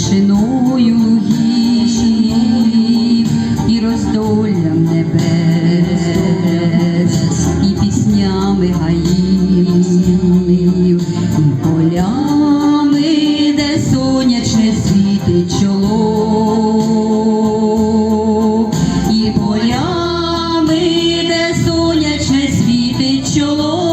тишиною лугів і роздоллям небес, і піснями гаїв, і полями, де сонячне світить чоло, і полями, де сонячне світить чоло.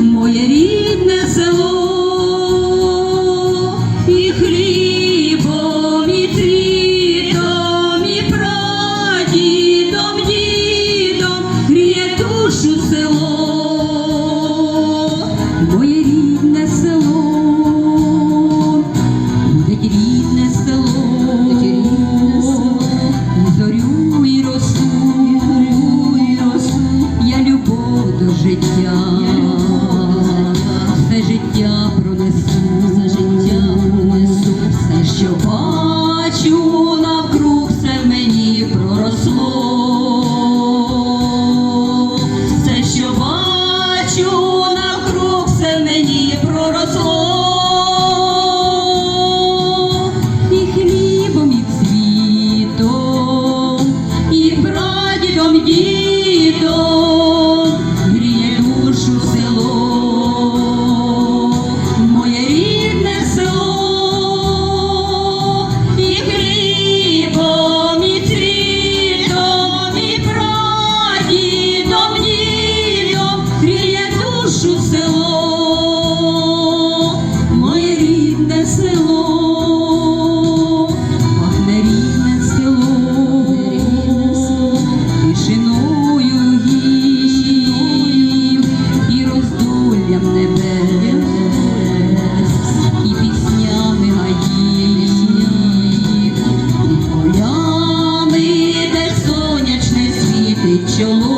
Моє рідне Дідом, дідом. чому